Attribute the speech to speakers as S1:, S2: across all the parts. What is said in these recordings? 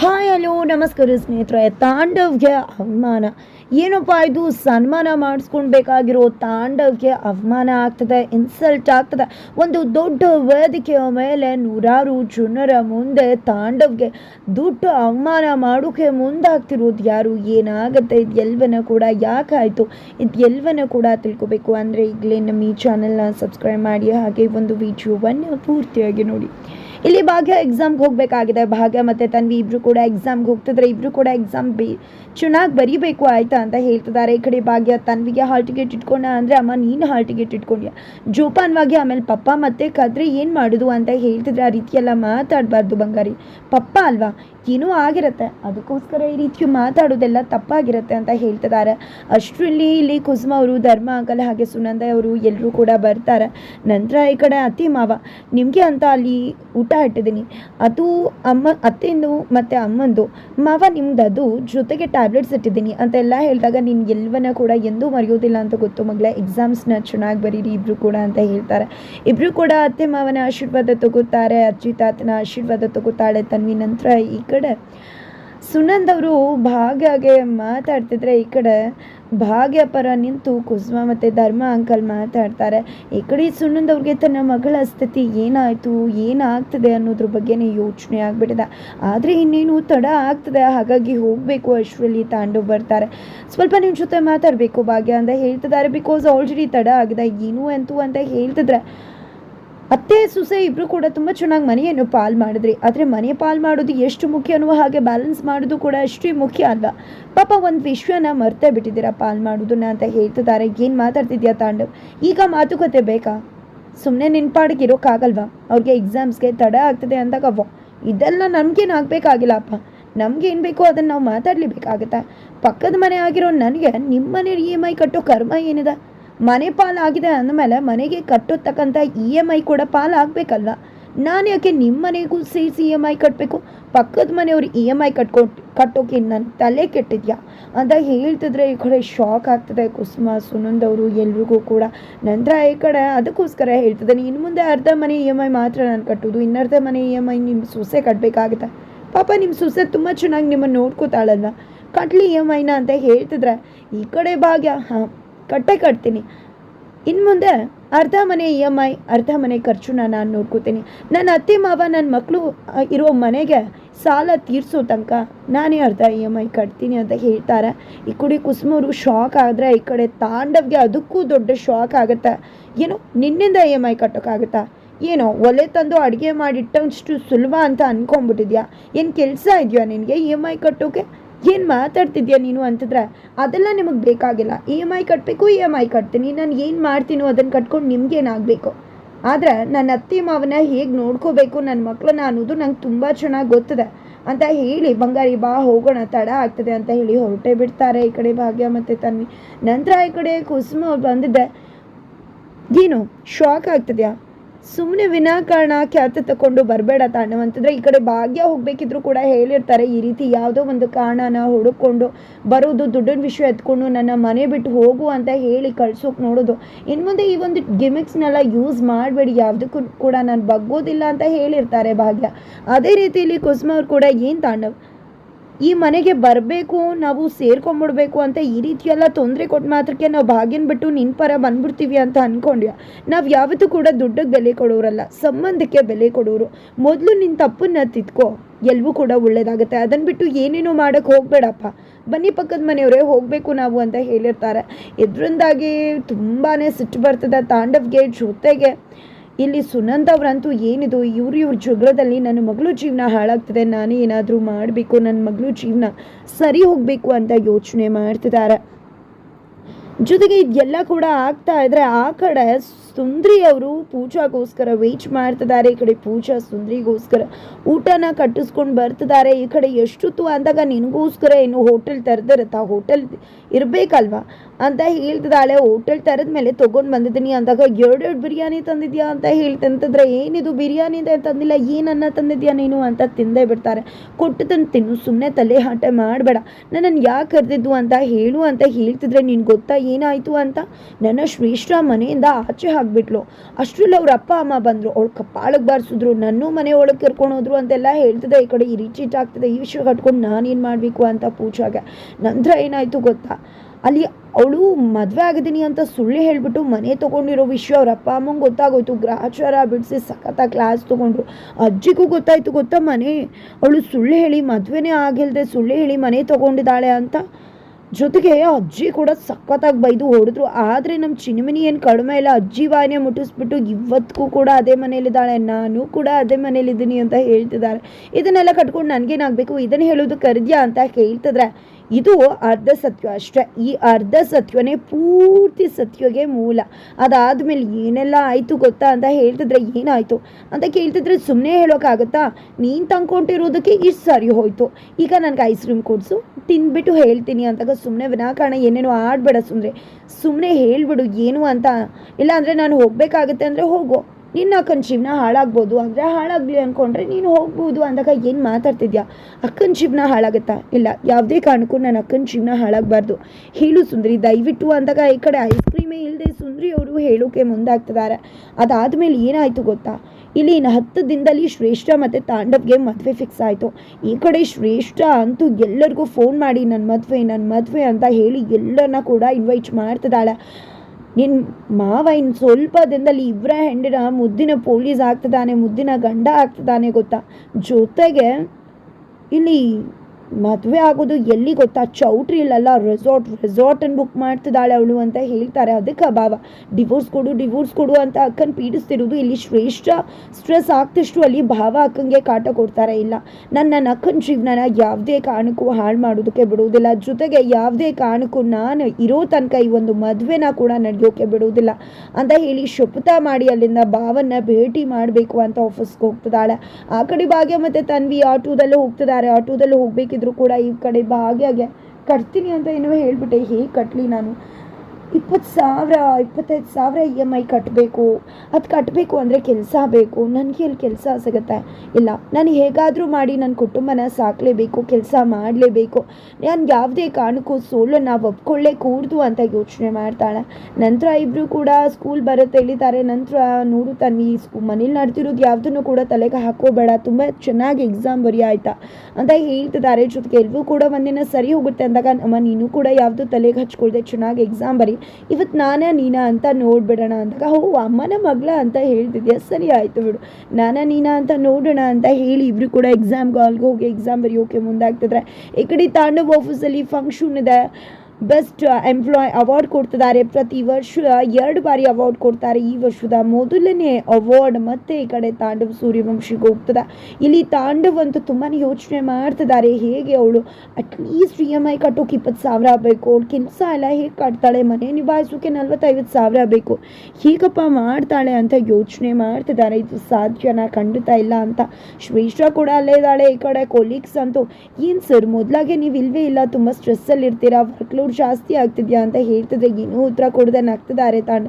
S1: Hi, hello, ನಮಸ್ಕಾರ ಸ್ನೇಹಿತರೆ. ತಾಂಡವ್ಗೆ ಅವಮಾನ. ಏನಪ್ಪ ಇದು? ಸನ್ಮಾನ ಮಾಡಿಸ್ಕೊಳ್ಬೇಕಾಗಿರೋ ತಾಂಡವ್ಗೆ ಅವಮಾನ ಆಗ್ತದೆ ಇನ್ಸಲ್ಟ್ ಆಗ್ತದೆ. ಒಂದು ದೊಡ್ಡ ವೇದಿಕೆಯ ಮೇಲೆ ನೂರಾರು ಜನರ ಮುಂದೆ ತಾಂಡವ್ಗೆ ದುಡ್ಡು ಅವಮಾನ ಮಾಡೋಕ್ಕೆ ಮುಂದಾಗ್ತಿರೋದು ಯಾರು? ಏನಾಗುತ್ತೆ? ಇದು ಎಲ್ಲವನ್ನ ಕೂಡ ಯಾಕಾಯಿತು ಇದು ಕೂಡ ತಿಳ್ಕೊಬೇಕು. ಅಂದರೆ ಈಗಲೇ ನಮ್ಮ ಈ ಚಾನಲ್ನ ಸಬ್ಸ್ಕ್ರೈಬ್ ಮಾಡಿ, ಹಾಗೆ ಒಂದು ವಿಡಿಯೋವನ್ನು ಪೂರ್ತಿಯಾಗಿ ನೋಡಿ. ಇಲ್ಲಿ ಭಾಗ್ಯ ಎಕ್ಸಾಮ್ಗೆ ಹೋಗಬೇಕಾಗಿದೆ. ಭಾಗ್ಯ ಮತ್ತು ತನ್ವಿ ಇಬ್ಬರು ಕೂಡ ಎಕ್ಸಾಮ್ಗೆ ಹೋಗ್ತಿದ್ರೆ. ಇಬ್ಬರು ಕೂಡ ಎಕ್ಸಾಮ್ ಬಿ ಚೆನ್ನಾಗಿ ಬರೀಬೇಕು ಆಯ್ತಾ ಅಂತ ಹೇಳ್ತಿದ್ದಾರೆ ಈ ಕಡೆ ಭಾಗ್ಯ ತನ್ವಿಗೆ ಹಾಲ್ ಟಿಕೆಟ್ ಇಟ್ಕೊಂಡ ಅಂದರೆ, ಅಮ್ಮ, ನೀನು ಹಾಲ್ ಟಿಕೆಟ್ ಇಟ್ಕೊಂಡ್ಯ? ಜೋಪಾನವಾಗಿ ಆಮೇಲೆ ಪಪ್ಪ ಮತ್ತು ಕದ್ರೆ ಏನು ಮಾಡೋದು ಅಂತ ಹೇಳ್ತಿದ್ರೆ. ಆ ರೀತಿಯೆಲ್ಲ ಮಾತಾಡಬಾರ್ದು ಬಂಗಾರಿ. ಪಪ್ಪ ಅಲ್ವಾ? ಏನೋ ಆಗಿರುತ್ತೆ. ಅದಕ್ಕೋಸ್ಕರ ಈ ರೀತಿ ಮಾತಾಡೋದೆಲ್ಲ ತಪ್ಪಾಗಿರುತ್ತೆ ಅಂತ ಹೇಳ್ತಿದ್ದಾರೆ. ಅಷ್ಟರಲ್ಲಿ ಇಲ್ಲಿ ಕುಸುಮ ಅವರು, ಧರ್ಮ ಅಂಕಲ್ ಹಾಗೆ ಸುನಂದ ಅವರು ಎಲ್ಲರೂ ಕೂಡ ಬರ್ತಾರೆ. ನಂತರ ಈ ಕಡೆ ಅತ್ತಿ ಮಾವ. ನಿಮಗೆ ಅಂತ ಅಲ್ಲಿ ಊಟ ಇಟ್ಟಿದ್ದೀನಿ. ಅದು ಅಮ್ಮ, ಅತ್ತೆಂದು ಮತ್ತು ಅಮ್ಮಂದು. ಮಾವ ನಿಮ್ದು ಅದು. ಜೊತೆಗೆ ಟ್ಯಾಬ್ಲೆಟ್ಸ್ ಇಟ್ಟಿದ್ದೀನಿ ಅಂತೆಲ್ಲ ಹೇಳಿದಾಗ ನೀನು ಎಲ್ಲವನ್ನ ಕೂಡ ಎಂದೂ ಮರೆಯೋದಿಲ್ಲ ಅಂತ ಗೊತ್ತು. ಮಗಳೇ ಎಕ್ಸಾಮ್ಸ್ನ ಚೆನ್ನಾಗಿ ಬರೀರಿ ಇಬ್ಬರು ಕೂಡ ಅಂತ ಹೇಳ್ತಾರೆ. ಇಬ್ಬರು ಕೂಡ ಅತ್ತೆ ಮಾವನ ಆಶೀರ್ವಾದ ತಗೋತಾರೆ, ಅಜ್ಜಿ ತಾತನ ಆಶೀರ್ವಾದ ತಗೋತಾಳೆ ತನ್ವಿ. ನಂತರ ಈ ಕಡೆ. ಸುನಂದ್ ಅವರು ಭಾಗ್ಯಗೆ ಮಾತಾಡ್ತಿದ್ರೆ ಈ ಕಡೆ ಭಾಗ್ಯ ಪರ ನಿಂತು ಕುಸುಮ ಮತ್ತು ಧರ್ಮ ಅಂಕಲ್ ಮಾತಾಡ್ತಾರೆ. ಈ ಕಡೆ ಸುನಂದ್ ಅವ್ರಿಗೆ ತನ್ನ ಮಗಳ ಸ್ಥಿತಿ ಏನಾಯಿತು, ಏನಾಗ್ತದೆ ಅನ್ನೋದ್ರ ಬಗ್ಗೆನೇ ಯೋಚನೆ ಆಗಿಬಿಟ್ಟಿದೆ. ಆದರೆ ಇನ್ನೇನು ತಡ ಆಗ್ತದೆ, ಹಾಗಾಗಿ ಹೋಗಬೇಕು ಅಷ್ಟರಲ್ಲಿ ತಾಂಡು ಬರ್ತಾರೆ. ಸ್ವಲ್ಪ ನಿಮ್ಮ ಜೊತೆ ಮಾತಾಡಬೇಕು ಭಾಗ್ಯ ಅಂತ ಹೇಳ್ತಿದ್ದಾರೆ ಬಿಕಾಸ್ ಆಲ್ರೆಡಿ ತಡ ಆಗಿದೆ. ಏನು ಅಂತು ಅಂತ ಹೇಳ್ತಿದ್ರೆ ಅತ್ತೆ ಸೊಸೆ ಇಬ್ಬರು ಕೂಡ ತುಂಬ ಚೆನ್ನಾಗಿ ಮನೆಯನ್ನು ಪಾಲ್ ಮಾಡಿದ್ರಿ. ಆದರೆ ಮನೆ ಪಾಲ್ ಮಾಡೋದು ಎಷ್ಟು ಮುಖ್ಯ ಅನ್ನುವ ಹಾಗೆ ಬ್ಯಾಲೆನ್ಸ್ ಮಾಡೋದು ಕೂಡ ಅಷ್ಟೇ ಮುಖ್ಯ ಅಲ್ವಾ? ಪಾಪ ಒಂದು ವಿಷಯನ ಮರ್ತೇ ಬಿಟ್ಟಿದ್ದೀರಾ ಪಾಲ್ ಮಾಡೋದನ್ನ ಅಂತ ಹೇಳ್ತಿದ್ದಾರೆ. ಏನು ಮಾತಾಡ್ತಿದ್ಯಾ ತಾಂಡವ್ ಈಗ ಮಾತುಕತೆ ಬೇಕಾ? ಸುಮ್ಮನೆ ನಿನ್ಪಾಡಿಗೆ ಇರೋಕ್ಕಾಗಲ್ವಾ ಅವ್ರಿಗೆ ಎಕ್ಸಾಮ್ಸ್ಗೆ ತಡ ಆಗ್ತದೆ ಅಂದಾಗ ವಾ ಇದೆಲ್ಲ ನಮಗೇನು ಆಗಬೇಕಾಗಿಲ್ಲಪ್ಪ ನಮ್ಗೆ ಏನು ಬೇಕೋ ಅದನ್ನು ನಾವು ಮಾತಾಡಲೇಬೇಕಾಗತ್ತೆ? ಪಕ್ಕದ ಮನೆ ಆಗಿರೋ ನನಗೆ ನಿಮ್ಮ ಮನೆ ಇ ಎಂ ಐ ಕಟ್ಟೋ ಕರ್ಮ ಏನಿದೆ? ಮನೆ ಪಾಲಾಗಿದೆ ಅಂದಮೇಲೆ ಮನೆಗೆ ಕಟ್ಟೋತಕ್ಕಂಥ ಇ ಎಂ ಐ ಕೂಡ ಪಾಲಾಗಬೇಕಲ್ವ? ನಾನು ಯಾಕೆ ನಿಮ್ಮ ಮನೆಗೂ ಸೇರಿಸಿ ಇ ಎಂ ಐ ಕಟ್ಟಬೇಕು ಪಕ್ಕದ ಮನೆಯವ್ರು ಇ ಎಂ ಐ ಕಟ್ಕೊಂಡು ಕಟ್ಟೋಕೆ ನನ್ನ ತಲೆ ಕೆಟ್ಟಿದ್ಯಾ? ಅಂತ ಹೇಳ್ತಿದ್ರೆ ಈ ಕಡೆ ಶಾಕ್ ಆಗ್ತದೆ ಕುಸುಮ, ಸುನಂದ್ ಅವರು ಎಲ್ರಿಗೂ ಕೂಡ. ನಂತರ ಈ ಕಡೆ ಅದಕ್ಕೋಸ್ಕರ ಹೇಳ್ತಿದ್ದಾನೆ, ಇನ್ನು ಮುಂದೆ ಅರ್ಧ ಮನೆ ಇ ಎಂ ಐ ಮಾತ್ರ ನಾನು ಕಟ್ಟೋದು ಇನ್ನರ್ಧ ಮನೆ ಇ ಎಂ ಐ ನಿಮ್ಮ ಸೊಸೆ ಕಟ್ಟಬೇಕಾಗುತ್ತೆ ಪಾಪ ನಿಮ್ಮ ಸೊಸೆ ತುಂಬ ಚೆನ್ನಾಗಿ ನಿಮ್ಮನ್ನು ನೋಡ್ಕೋತಾಳಲ್ವ? ಕಟ್ಲಿ ಇ ಎಂ ಐನ ಅಂತ ಹೇಳ್ತಿದ್ರೆ ಈ ಕಡೆ ಭಾಗ್ಯ, ಹಾಂ ಕಟ್ಟೆ ಕಟ್ತೀನಿ. ಇನ್ನು ಮುಂದೆ ಅರ್ಧ ಮನೆ ಇ ಎಂ ಐ, ಅರ್ಧ ಮನೆ ಖರ್ಚುನ ನಾನು ನೋಡ್ಕೋತೀನಿ. ನನ್ನ ಅತ್ತೆ, ಮಾವ ನನ್ನ ಮಕ್ಕಳು ಇರೋ ಮನೆಗೆ ಸಾಲ ತೀರಿಸೋ ತನಕ ನಾನೇ ಅರ್ಧ ಇ ಎಂ ಐ ಕಟ್ತೀನಿ ಅಂತ ಹೇಳ್ತಾರೆ. ಈ ಕುಡಿ ಕುಸುಮರು ಶಾಕ್ ಆದರೆ ಈ ಕಡೆ ತಾಂಡವ್ಗೆ ಅದಕ್ಕೂ ದೊಡ್ಡ ಶಾಕ್ ಆಗುತ್ತೆ. ಏನೋ, ನಿನ್ನಿಂದ ಇ ಎಂ ಐ ಕಟ್ಟೋಕ್ಕಾಗುತ್ತಾ? ಏನೋ, ಒಲೆ ತಂದು ಅಡುಗೆ ಮಾಡಿಟ್ಟಷ್ಟು ಸುಲಭ ಅಂತ ಅನ್ಕೊಂಬಿಟ್ಟಿದ್ಯಾ ಏನು ಕೆಲಸ ಇದೆಯಾ ನಿನಗೆ ಇ ಎಂ ಐ ಕಟ್ಟೋಕೆ? ಏನು ಮಾತಾಡ್ತಿದ್ಯಾ ನೀನು ಅಂತಂದ್ರೆ, ಅದೆಲ್ಲ ನಿಮಗೆ ಬೇಕಾಗಿಲ್ಲ. ಇ ಎಂ ಐ ಕಟ್ಟಬೇಕು ಇ ಎಂ ಐ ಕಟ್ತೀನಿ. ನಾನು ಏನು ಮಾಡ್ತೀನೋ ಅದನ್ನು ಕಟ್ಕೊಂಡು ನಿಮಗೇನಾಗಬೇಕು ಆದರೆ ನನ್ನ ಅತ್ತೆ ಮಾವನ ಹೇಗೆ ನೋಡ್ಕೋಬೇಕು ನನ್ನ ಮಕ್ಕಳನ್ನ ಅನ್ನೋದು ನಂಗೆ ತುಂಬ ಚೆನ್ನಾಗಿ ಗೊತ್ತಿದೆ. ಅಂತ ಹೇಳಿ, ಬಂಗಾರಿ ಬಾ, ಹೋಗೋಣ, ತಡ ಆಗ್ತದೆ ಅಂತ ಹೇಳಿ ಹೊರಟೆ ಬಿಡ್ತಾರೆ ಈ ಕಡೆ ಭಾಗ್ಯ ಮತ್ತು ತನ್ವಿ. ನಂತರ ಈ ಕಡೆ ಕುಸುಮ ಬಂದಿದ್ದೆ ಏನು ಶಾಕ್ ಆಗ್ತದ್ಯಾ? ಸುಮ್ಮನೆ ವಿನಾಕಾರಣ ಖ್ಯಾತ ತಗೊಂಡು ಬರಬೇಡ ತಾಂಡವ್ ಅಂತಂದ್ರೆ ಈ ಕಡೆ ಭಾಗ್ಯ ಹೋಗಬೇಕಿದ್ರು ಕೂಡ ಹೇಳಿರ್ತಾರೆ ಈ ರೀತಿ ಯಾವುದೋ ಒಂದು ಕಾರಣನ ಹುಡುಕೊಂಡು ಬರೋದು ದುಡ್ಡಿನ ವಿಷಯ ಎತ್ಕೊಂಡು ನನ್ನ ಮನೆ ಬಿಟ್ಟು ಹೋಗು ಅಂತ ಹೇಳಿ ಕಳ್ಸೋಕೆ ನೋಡೋದು. ಇನ್ನು ಮುಂದೆ ಈ ಒಂದು ಗಿಮಿಕ್ಸ್ನೆಲ್ಲ ಯೂಸ್ ಮಾಡಬೇಡಿ, ಯಾವುದಕ್ಕೂ ಕೂಡ ನಾನು ಬಗ್ಗೋದಿಲ್ಲ ಅಂತ ಹೇಳಿರ್ತಾರೆ ಭಾಗ್ಯ. ಅದೇ ರೀತಿಯಲ್ಲಿ ಕುಸುಮ ಅವ್ರು ಕೂಡ ಏನು ತಾಂಡವ್? ಈ ಮನೆಗೆ ಬರಬೇಕು, ನಾವು ಸೇರ್ಕೊಂಬಿಡ್ಬೇಕು ಅಂತ ಈ ರೀತಿಯೆಲ್ಲ ತೊಂದರೆ ಕೊಟ್ಟ ಮಾತ್ರಕ್ಕೆ ನಾವು ಭಾಗ್ಯನ ಬಿಟ್ಟು ನಿನ್ನ ಪರ ಬಂದ್ಬಿಡ್ತೀವಿ ಅಂತ ಅಂದ್ಕೊಂಡ್ಯ ನಾವು ಯಾವತ್ತೂ ಕೂಡ ದುಡ್ಡಿಗೆ ಬೆಲೆ ಕೊಡೋರಲ್ಲ, ಸಂಬಂಧಕ್ಕೆ ಬೆಲೆ ಕೊಡೋರು. ಮೊದಲು ನಿನ್ನ ತಪ್ಪನ್ನು ತಿದ್ಕೋ ಎಲ್ಲವೂ ಕೂಡ ಒಳ್ಳೇದಾಗುತ್ತೆ. ಅದನ್ನು ಬಿಟ್ಟು ಏನೇನೋ ಮಾಡೋಕ್ಕೆ ಹೋಗಬೇಡಪ್ಪ. ಬನ್ನಿ ಪಕ್ಕದ ಮನೆಯವರೇ, ಹೋಗಬೇಕು ನಾವು ಅಂತ ಹೇಳಿರ್ತಾರೆ. ಇದರಿಂದಾಗಿ ತುಂಬಾ ಸಿಟ್ಟು ಬರ್ತದೆ ತಾಂಡವ್ಗೆ, ಜೊತೆಗೆ. ಇಲ್ಲಿ ಸುನಂದ್ ಅವರಂತೂ ಏನಿದು? ಇವ್ರು ಇವ್ರ ಜಗಳದಲ್ಲಿ ನನ್ನ ಮಗಳು ಜೀವನ ಹಾಳಾಗ್ತದೆ, ನಾನೇ ಏನಾದರೂ ಮಾಡಬೇಕು ನನ್ನ ಮಗಳು ಜೀವನ ಸರಿ ಹೋಗಬೇಕು ಅಂತ ಯೋಚನೆ ಮಾಡ್ತಿದ್ದಾರೆ ಜೊತೆಗೆ ಇದೆಲ್ಲ ಕೂಡ ಆಗ್ತಾ ಇದ್ರೆ ಆ ಕಡೆ ಸುಂದ್ರಿ ಅವರು ಪೂಜಾಗೋಸ್ಕರ ವೇಟ್ ಮಾಡ್ತಿದ್ದಾರೆ ಈ ಕಡೆ ಪೂಜಾ ಸುಂದ್ರಿಗೋಸ್ಕರ ಊಟನ ಕಟ್ಟಿಸ್ಕೊಂಡು ಬರ್ತಿದ್ದಾರೆ ಈ ಕಡೆ ಎಷ್ಟೊತ್ತು ಅಂದಾಗ ನಿನಗೋಸ್ಕರ ಏನು ಹೋಟೆಲ್ ತೆರೆದಿರುತ್ತಾ. ಹೋಟೆಲ್ ಇರಬೇಕಲ್ವಾ? ಅಂತ ಹೇಳ್ತಿದ್ದಾಳೆ. ಹೋಟೆಲ್ ತರದ ಮೇಲೆ ತೊಗೊಂಡು ಬಂದಿದ್ದೀನಿ ಅಂದಾಗ, ಎರಡೆರಡು ಬಿರಿಯಾನಿ ತಂದಿದ್ಯಾ ಅಂತ ಹೇಳ್ತಂತಂದ್ರೆ ಏನಿದು ಬಿರಿಯಾನಿ ಅಂತ ತಂದಿಲ್ಲ, ಏನನ್ನ ತಂದಿದ್ಯಾ ನೀನು ಅಂತ ತಿಂದೇ ಬಿಡ್ತಾರೆ. ಕೊಟ್ಟು ತಂದು ತಿನ್ನು ಸುಮ್ಮನೆ ತಲೆ ಹಾಟೆ ಮಾಡಬೇಡ. ನನ್ನನ್ನು ಯಾಕೆ ಕರೆದಿದ್ದು ಅಂತ ಹೇಳು ಅಂತ ಹೇಳ್ತಿದ್ರೆ ನೀನು ಗೊತ್ತಾ ಏನಾಯಿತು ಅಂತ? ನನ್ನ ಶ್ರೇಷ್ಠ ಮನೆಯಿಂದ ಆಚೆ ಹಾಕ್ಬಿಟ್ಲು ಅಷ್ಟರಲ್ಲಿ ಅವ್ರ ಅಪ್ಪ ಅಮ್ಮ ಬಂದರು. ಅವಳು ಕಪ್ಪಾಳಕ್ಕೆ ಬಾರಿಸಿದ್ರು. ನನ್ನೂ ಮನೆ ಒಳಗೆ ಕರ್ಕೊಂಡು ಹೋದ್ರು ಅಂತೆಲ್ಲ ಹೇಳ್ತಿದ್ದೆ ಈ ಕಡೆ ಇರಿಚೀಟ್ ಆಗ್ತಿದೆ. ಈ ವಿಷಯ ಕಟ್ಕೊಂಡು ನಾನೇನು ಮಾಡಬೇಕು ಅಂತ ಪೂಜಾಗೆ. ನಂತರ ಏನಾಯಿತು ಗೊತ್ತಾ? ಅಲ್ಲಿ ಅವಳು ಮದುವೆ ಆಗಿದ್ದೀನಿ ಅಂತ ಸುಳ್ಳು ಹೇಳಿಬಿಟ್ಟು ಮನೆ ತೊಗೊಂಡಿರೋ ವಿಷಯ ಅವ್ರ ಅಪ್ಪ ಅಮ್ಮಂಗೆ ಗೊತ್ತಾಗೋಯ್ತು. ಗ್ರಾಚಾರ ಬಿಡಿಸಿ ಸಖತ್ತಾಗಿ ಕ್ಲಾಸ್ ತೊಗೊಂಡ್ರು. ಅಜ್ಜಿಗೂ ಗೊತ್ತಾಯ್ತು ಗೊತ್ತಾ ಮನೆ, ಅವಳು ಸುಳ್ಳು ಹೇಳಿ ಮದುವೆನೇ ಆಗಿಲ್ಲದೆ ಸುಳ್ಳು ಹೇಳಿ ಮನೆ ತೊಗೊಂಡಿದ್ದಾಳೆ ಅಂತ. ಜೊತೆಗೆ ಅಜ್ಜಿ ಕೂಡ ಸಖತ್ತಾಗಿ ಬೈದು ಹೊಡೆದ್ರು ಆದರೆ ನಮ್ಮ ಚಿನ್ಮಿನಿ ಏನು ಕಡಿಮೆ ಇಲ್ಲ. ಅಜ್ಜಿ ಬಾಯಿನೇ ಮುಟ್ಟಿಸ್ಬಿಟ್ಟು ಇವತ್ತಿಗೂ ಕೂಡ ಅದೇ ಮನೇಲಿದ್ದಾಳೆ ನಾನು ಕೂಡ ಅದೇ ಮನೇಲಿದ್ದೀನಿ ಅಂತ ಹೇಳ್ತಿದ್ದಾರೆ. ಇದನ್ನೆಲ್ಲ ಕಟ್ಕೊಂಡು ನನಗೇನಾಗಬೇಕು? ಇದನ್ನು ಹೇಳೋದು ಕರಿದ್ಯಾ ಅಂತ ಕೇಳ್ತಿದ್ರೆ ಇದು ಅರ್ಧ ಸತ್ಯ ಅಷ್ಟೇ. ಈ ಅರ್ಧ ಸತ್ಯವೇ ಪೂರ್ತಿ ಸತ್ಯಗೆ ಮೂಲ. ಅದಾದಮೇಲೆ ಏನೆಲ್ಲ ಆಯಿತು ಗೊತ್ತಾ ಅಂತ ಹೇಳ್ತಿದ್ರೆ ಏನಾಯಿತು? ಅಂತ ಕೇಳ್ತಿದ್ರೆ ಸುಮ್ಮನೆ ಹೇಳೋಕ್ಕಾಗತ್ತಾ? ನೀನು ತಂದ್ಕೊಂಡಿರೋದಕ್ಕೆ ಇಷ್ಟು ಸರಿ ಹೋಯ್ತು. ಈಗ ನನಗೆ ಐಸ್ ಕ್ರೀಮ್ ಕೊಡಿಸು, ತಿಂದ್ಬಿಟ್ಟು ಹೇಳ್ತೀನಿ ಅಂತಾಗ ಸುಮ್ಮನೆ ವಿನಾಕಾರಣ ಏನೇನೋ ಆಡಬೇಡ ಸುಮ್ಮನೆ ಸುಮ್ಮನೆ ಹೇಳ್ಬಿಡು ಏನು ಅಂತ. ಇಲ್ಲ ಅಂದರೆ ನಾನು ಹೋಗಬೇಕಾಗತ್ತೆ ಅಂದರೆ ಹೋಗು. ನಿನ್ನ ಅಕ್ಕನ ಜೀವನ ಹಾಳಾಗ್ಬೋದು. ಅಂದರೆ ಹಾಳಾಗಲಿ ಅಂದ್ಕೊಂಡ್ರೆ ನೀನು ಹೋಗ್ಬೋದು ಅಂದಾಗ ಏನು ಮಾತಾಡ್ತಿದ್ಯಾ? ಅಕ್ಕನ ಜೀವನ ಹಾಳಾಗುತ್ತಾ? ಇಲ್ಲ, ಯಾವುದೇ ಕಾರಣಕ್ಕೂ ನನ್ನ ಅಕ್ಕನ ಜೀವನ ಹಾಳಾಗಬಾರ್ದು. ಹೇಳು ಸುಂದರಿ, ದಯವಿಟ್ಟು ಅಂದಾಗ ಈ ಕಡೆ ಐಸ್ ಕ್ರೀಮೇ ಇಲ್ಲದೆ ಸುಂದ್ರಿ ಅವರು ಹೇಳೋಕೆ ಮುಂದಾಗ್ತಿದ್ದಾರೆ ಅದಾದಮೇಲೆ ಏನಾಯಿತು ಗೊತ್ತಾ? ಇಲ್ಲಿ ಇನ್ನು ಹತ್ತು ದಿನದಲ್ಲಿ ಶ್ರೇಷ್ಠ ಮತ್ತು ತಾಂಡವ್ಗೆ ಮದುವೆ ಫಿಕ್ಸ್ ಆಯಿತು. ಈ ಕಡೆ ಶ್ರೇಷ್ಠ ಅಂತೂ ಎಲ್ಲರಿಗೂ ಫೋನ್ ಮಾಡಿ ನನ್ನ ಮದುವೆ ನನ್ನ ಮದುವೆ ಅಂತ ಹೇಳಿ ಎಲ್ಲರನ್ನ ಕೂಡ ಇನ್ವೈಟ್ ಮಾಡ್ತಿದ್ದಾಳೆ. ನಿನ್ನ ಮಾವ ಇನ್ನು ಸ್ವಲ್ಪ ದಿನದಲ್ಲಿ ಇಬ್ಬರ ಹೆಂಡಿನ ಮುದ್ದಿನ ಪೊಲೀಸ್ ಆಗ್ತದಾನೆ ಮುದ್ದಿನ ಗಂಡ ಆಗ್ತದಾನೆ ಗೊತ್ತಾ? ಜೊತೆಗೆ ಇಲ್ಲಿ ಮದುವೆ ಆಗೋದು ಎಲ್ಲಿ ಗೊತ್ತಾ? ಚೌಟ್ರಿಲಲ್ಲ ರೆಸಾರ್ಟ್ ರೆಸಾರ್ಟನ್ನು ಬುಕ್ ಮಾಡ್ತಿದ್ದಾಳೆ ಅವಳು ಅಂತ ಹೇಳ್ತಾರೆ. ಅದಕ್ಕೆ ಅಭಾವ ಡಿವೋರ್ಸ್ ಕೊಡು ಡಿವೋರ್ಸ್ ಕೊಡು ಅಂತ ಅಕ್ಕನ ಪೀಡಿಸ್ತಿರೋದು ಇಲ್ಲಿ ಶ್ರೇಷ್ಠ. ಸ್ಟ್ರೆಸ್ ಆಗ್ತಿಷ್ಟು ಅಲ್ಲಿ ಭಾವ ಅಕ್ಕಂಗೆ ಕಾಟ ಕೊಡ್ತಾರೆ. ಇಲ್ಲ, ನನ್ನ ನನ್ನ ಅಕ್ಕನ ಜೀವನನ ಯಾವುದೇ ಕಾರಣಕ್ಕೂ ಹಾಳು ಮಾಡೋದಕ್ಕೆ ಬಿಡುವುದಿಲ್ಲ ಜೊತೆಗೆ ಯಾವುದೇ ಕಾರಣಕ್ಕೂ ನಾನು ಇರೋ ತನಕ ಈ ಒಂದು ಮದುವೆನ ಕೂಡ ನಡೆಯೋಕೆ ಬಿಡುವುದಿಲ್ಲ ಅಂತ ಹೇಳಿ ಶಪಥ ಮಾಡಿ ಅಲ್ಲಿಂದ ಭಾವನ್ನ ಭೇಟಿ ಮಾಡಬೇಕು ಅಂತ ಆಫೀಸ್ಗೆ ಹೋಗ್ತಿದ್ದಾಳೆ. ಆ ಕಡೆ ಭಾಗ್ಯ ಮತ್ತು ತನ್ವಿ ಆಟೋದಲ್ಲೂ ಹೋಗ್ತಿದ್ದಾರೆ. ಆಟೋದಲ್ಲೂ ಹೋಗ್ಬೇಕಿದ್ರು ಕೂಡ ಈ ಕಡೆ ಭಾಗ್ಯಗೆ ಕಟ್ತೀನಿ ಅಂತ ಏನೋ ಹೇಳ್ಬಿಟ್ಟೆ ಹೇಗೆ ಕಟ್ಟಲಿ ನಾನು? ಇಪ್ಪತ್ತು ಸಾವಿರ, ಇಪ್ಪತ್ತೈದು ಸಾವಿರ ಇ ಎಂ ಐ ಕಟ್ಟಬೇಕು ಅದು ಕಟ್ಟಬೇಕು ಅಂದರೆ ಕೆಲಸ ಬೇಕು. ನನಗೆ ಎಲ್ಲಿ ಕೆಲಸ ಸಿಗುತ್ತೆ? ಇಲ್ಲ. ನಾನು ಹೇಗಾದರೂ ಮಾಡಿ ನನ್ನ ಕುಟುಂಬನ ಸಾಕಲೇಬೇಕು, ಕೆಲಸ ಮಾಡಲೇಬೇಕು. ನಾನು ಯಾವುದೇ ಕಾರಣಕ್ಕೂ ಸೋಲನ್ನು ಒಪ್ಕೊಳ್ಳೇ ಕೂಡ್ದು ಅಂತ ಯೋಚನೆ ಮಾಡ್ತಾಳೆ. ನಂತರ ಇಬ್ಬರು ಕೂಡ ಸ್ಕೂಲ್ ಬರುತ್ತೆ ಹೇಳಿದ್ದಾರೆ. ನಂತರ ನೋಡು ತನ್ವಿ ಸ್ಕೂ ಮನೇಲಿ ನಡ್ತಿರೋದು ಯಾವುದನ್ನು ಕೂಡ ತಲೆಗೆ ಹಾಕೋಬೇಡ. ತುಂಬ ಚೆನ್ನಾಗಿ ಎಕ್ಸಾಮ್ ಬರಿ ಆಯಿತಾ ಅಂತ ಹೇಳ್ತಿದ್ದಾರೆ. ಜೊತೆಗೆ ಎಲ್ಲರೂ ಕೂಡ ಒಂದಿನ ಸರಿ ಹೋಗುತ್ತೆ ಅಂದಾಗ ನಮ್ಮ ನೀನು ಕೂಡ ಯಾವುದು ತಲೆಗೆ ಹಚ್ಕೊಳ್ದೆ ಚೆನ್ನಾಗಿ ಎಕ್ಸಾಮ್ ಬರಿ. ಇವತ್ತು ನಾನಾ ನೀನಾ ಅಂತ ನೋಡ್ಬಿಡೋಣ ಅಂದಾಗ ಹೋ, ಅಮ್ಮನ ಮಗಳ ಅಂತ ಹೇಳ್ತಿದ್ಯಾ? ಸರಿ ಆಯಿತು ಬಿಡು. ನಾನಾ ನೀನಾ ಅಂತ ನೋಡೋಣ ಅಂತ ಹೇಳಿ ಇಬ್ಬರು ಕೂಡ ಎಕ್ಸಾಮ್ಗೆ ಅಲ್ಗೆ ಹೋಗಿ ಎಕ್ಸಾಮ್ ಬರೆಯೋಕೆ ಮುಂದಾಗ್ತಿದ್ರೆ. ಈ ಕಡೆ ತಾಂಡವ್ ಆಫೀಸಲ್ಲಿ ಫಂಕ್ಷನ್ ಇದೆ. ಬೆಸ್ಟ್ ಎಂಪ್ಲಾಯ್ ಅವಾರ್ಡ್ ಕೊಡ್ತಿದ್ದಾರೆ. ಪ್ರತಿ ವರ್ಷ ಎರಡು ಬಾರಿ ಅವಾರ್ಡ್ ಕೊಡ್ತಾರೆ. ಈ ವರ್ಷದ ಮೊದಲನೇ ಅವಾರ್ಡ್ ಮತ್ತೆ ಈ ಕಡೆ ತಾಂಡವ್ ಸೂರ್ಯವಂಶಿಗೆ ಹೋಗ್ತದೆ. ಇಲ್ಲಿ ತಾಂಡವ್ ಅಂತೂ ತುಂಬಾ ಯೋಚನೆ ಮಾಡ್ತಿದ್ದಾರೆ. ಹೇಗೆ ಅವಳು ಅಟ್ಲೀಸ್ಟ್ ಇ ಎಂ ಐ ಕಟ್ಟೋಕೆ ಇಪ್ಪತ್ತು ಸಾವಿರ ಬೇಕು. ಅವಳು ಕೆಲಸ ಎಲ್ಲ ಹೇಗೆ ಕಟ್ತಾಳೆ? ಮನೆ ನಿಭಾಯಿಸೋಕೆ ನಲ್ವತ್ತೈವತ್ತು ಸಾವಿರ ಬೇಕು. ಹೀಗಪ್ಪ ಮಾಡ್ತಾಳೆ ಅಂತ ಯೋಚನೆ ಮಾಡ್ತಿದ್ದಾರೆ. ಇದು ಸಾಧ್ಯನ? ಖಂಡಿತ ಇಲ್ಲ ಅಂತ. ಶ್ರೇಷ್ಠ ಕೂಡ ಅಲ್ಲೇ ಇದ್ದಾಳೆ ಈ ಕಡೆ. ಕೊಲೀಗ್ಸ್ ಅಂತೂ, ಏನು ಸರ್ ಮೊದಲಾಗೆ ನೀವು ಇಲ್ವೇ ಇಲ್ಲ? ತುಂಬ ಸ್ಟ್ರೆಸ್ಸಲ್ಲಿ ಇರ್ತೀರಾ ವರ್ಕ್ ಲೋಡ್ ಜಾಸ್ತಿ ಆಗ್ತಿದ್ಯಾ ಅಂತ ಹೇಳ್ತಿದ್ರೆ ಏನೂ ಉತ್ತರ ಕೊಡದೆ ನಗ್ತಿದ್ದಾರೆ ತಾನು.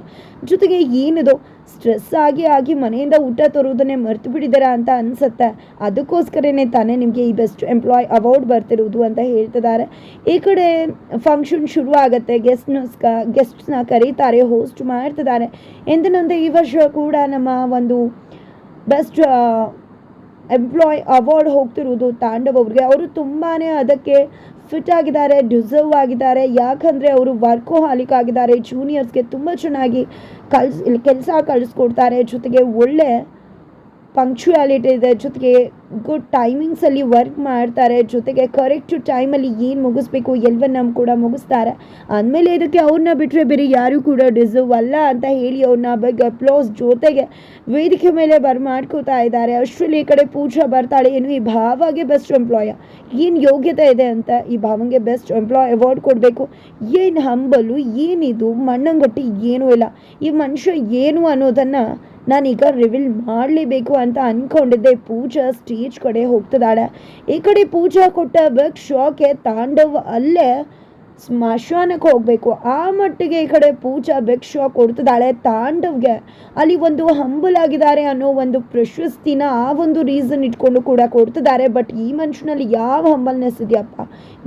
S1: ಜೊತೆಗೆ ಏನಿದು? ಸ್ಟ್ರೆಸ್ ಆಗಿ ಆಗಿ ಮನೆಯಿಂದ ಊಟ ತರೋದನ್ನೇ ಮರ್ತು ಬಿಟ್ಟಿದ್ದೀರಾ ಅಂತ ಅನ್ಸುತ್ತೆ. ಅದಕ್ಕೋಸ್ಕರನೇ ತಾನೇ ನಿಮಗೆ ಈ ಬೆಸ್ಟ್ ಎಂಪ್ಲಾಯ್ ಅವಾರ್ಡ್ ಬರ್ತಿರೋದು ಅಂತ ಹೇಳ್ತಿದ್ದಾರೆ. ಈ ಕಡೆ ಫಂಕ್ಷನ್ ಶುರು ಆಗುತ್ತೆ ಗೆಸ್ಟ್ನ ಗೆಸ್ಟ್ನ ಕರೀತಾರೆ ಹೋಸ್ಟ್ ಮಾಡ್ತಿದ್ದಾರೆ. ಎಂದಿನಂತೆ ಈ ವರ್ಷ ಕೂಡ ನಮ್ಮ ಒಂದು ಬೆಸ್ಟ್ ಎಂಪ್ಲಾಯ್ ಅವಾರ್ಡ್ ಹೋಗ್ತಿರುವುದು ತಾಂಡವ್ ಅವ್ರಿಗೆ ಅವರು ತುಂಬಾ ಅದಕ್ಕೆ ಫಿಟ್ ಆಗಿದ್ದಾರೆ ಡಿಸರ್ವ್ ಆಗಿದ್ದಾರೆ. ಯಾಕಂದರೆ ಅವರು ವರ್ಕೋಹಾಲಿಕ್ ಆಗಿದ್ದಾರೆ ಜೂನಿಯರ್ಸ್ಗೆ ತುಂಬ ಚೆನ್ನಾಗಿ ಕಲ್ಸ್, ಕೆಲಸ ಕಳಿಸ್ಕೊಡ್ತಾರೆ ಜೊತೆಗೆ ಒಳ್ಳೆ ಪಂಕ್ಚುಯಾಲಿಟಿ ಇದೆ. ಜೊತೆಗೆ ಗುಡ್ ಟೈಮಿಂಗ್ಸಲ್ಲಿ ವರ್ಕ್ ಮಾಡ್ತಾರೆ. ಜೊತೆಗೆ ಕರೆಕ್ಟ್ ಟೈಮಲ್ಲಿ ಏನು ಮುಗಿಸ್ಬೇಕು ಎಲ್ಲವನ್ನ ಕೂಡ ಮುಗಿಸ್ತಾರೆ. ಅಂದಮೇಲೆ ಇದಕ್ಕೆ ಅವ್ರನ್ನ ಬಿಟ್ಟರೆ ಬೇರೆ ಯಾರಿಗೂ ಕೂಡ ಡಿಸರ್ವ್ ಅಲ್ಲ ಅಂತ ಹೇಳಿ ಅವ್ರನ್ನ ಬಗ್ಗೆ ಅಪ್ಲೋಸ್ ಜೊತೆಗೆ ವೇದಿಕೆ ಮೇಲೆ ಬರ್ ಮಾಡ್ಕೋತಾ ಇದ್ದಾರೆ. ಅಷ್ಟರಲ್ಲಿ ಈ ಕಡೆ ಪೂಜಾ ಬರ್ತಾಳೆ. ಏನು, ಈ ಭಾವಾಗೆ ಬೆಸ್ಟ್ ಎಂಪ್ಲಾಯ ಏನು ಯೋಗ್ಯತೆ ಇದೆ ಅಂತ ಈ ಭಾವಂಗೆ ಬೆಸ್ಟ್ ಎಂಪ್ಲಾಯ್ ಅವಾರ್ಡ್ ಕೊಡಬೇಕು. ಏನು ಹಂಬಲು ಏನಿದು, ಮಣ್ಣಂಗಟ್ಟಿ ಏನೂ ಇಲ್ಲ. ಈ ಮನುಷ್ಯ ಏನು ಅನ್ನೋದನ್ನು ನಾನೀಗ ರಿವೀಲ್ ಮಾಡಲೇಬೇಕು ಅಂತ ಅಂದ್ಕೊಂಡಿದ್ದೆ ಪೂಜಾ ಸ್ಟೇಜ್ ಕಡೆ ಹೋಗ್ತಿದ್ದಾಳೆ. ಈ ಕಡೆ ಪೂಜಾ ಕೊಟ್ಟ ಬಗ್ ಶಾಕೆ ತಾಂಡವ್ ಅಲ್ಲೇ ಸ್ಮಶಾನಕ್ಕೆ ಹೋಗಬೇಕು. ಆ ಮಟ್ಟಿಗೆ ಈ ಕಡೆ ಪೂಜಾ ಭಿಕ್ಷ ಕೊಡ್ತಿದ್ದಾಳೆ ತಾಂಡವ್ಗೆ. ಅಲ್ಲಿ ಒಂದು ಹಂಬಲ್ ಆಗಿದ್ದಾರೆ ಅನ್ನೋ ಒಂದು ಪ್ರಶಸ್ತಿನ ಆ ಒಂದು ರೀಸನ್ ಇಟ್ಕೊಂಡು ಕೂಡ ಕೊಡ್ತಿದ್ದಾರೆ. ಬಟ್ ಈ ಮನುಷ್ಯನಲ್ಲಿ ಯಾವ ಹಂಬಲ್ನೆಸ್ ಇದೆಯಪ್ಪ?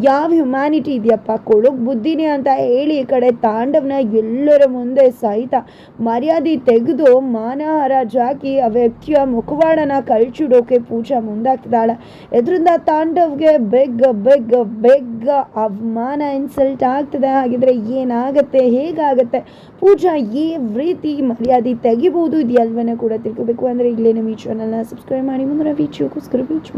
S1: ಯಾವ ಹ್ಯುಮ್ಯಾನಿಟಿ ಇದೆಯಪ್ಪ? ಕೊಡೋಕೆ ಬುದ್ಧಿನೇ ಅಂತ ಹೇಳಿ ಈ ಕಡೆ ತಾಂಡವ್ನ ಎಲ್ಲರ ಮುಂದೆ ಸಹಿತ ಮರ್ಯಾದೆ ತೆಗೆದು ಮಾನಹಾರ ಹಾಕಿ ಆ ವ್ಯಕ್ತಿಯ ಮುಖವಾಡನ ಕಳ್ಚಿಡೋಕೆ ಪೂಜಾ ಮುಂದಾಗ್ತಿದ್ದಾಳೆ. ಇದರಿಂದ ತಾಂಡವ್ಗೆ ಬೆಗ್ ಬೆಗ್ ಬೆಗ್ ಅವಮಾನ ಇನ್ಸಲ್ಟ್ ಆಗ್ತದೆ, ಹಾಗಿದ್ರೆ ಏನಾಗುತ್ತೆ, ಹೇಗಾಗತ್ತೆ? ಪೂಜಾ ಈ ರೀತಿ ಮರ್ಯಾದೆ ತೆಗಿಬಹುದು ಇದು ಕೂಡ ತಿಳ್ಕೋಬೇಕು. ಅಂದರೆ ಇಲ್ಲೇ ನಮ್ಮ ಈ ಚಾನಲ್ನ ಸಬ್ಸ್ಕ್ರೈಬ್ ಮಾಡಿ, ಮುಂದಿನ ವೀಡಿಯೋಗೋಸ್ಕರ ವೀಚ್ ಮಾಡಿ.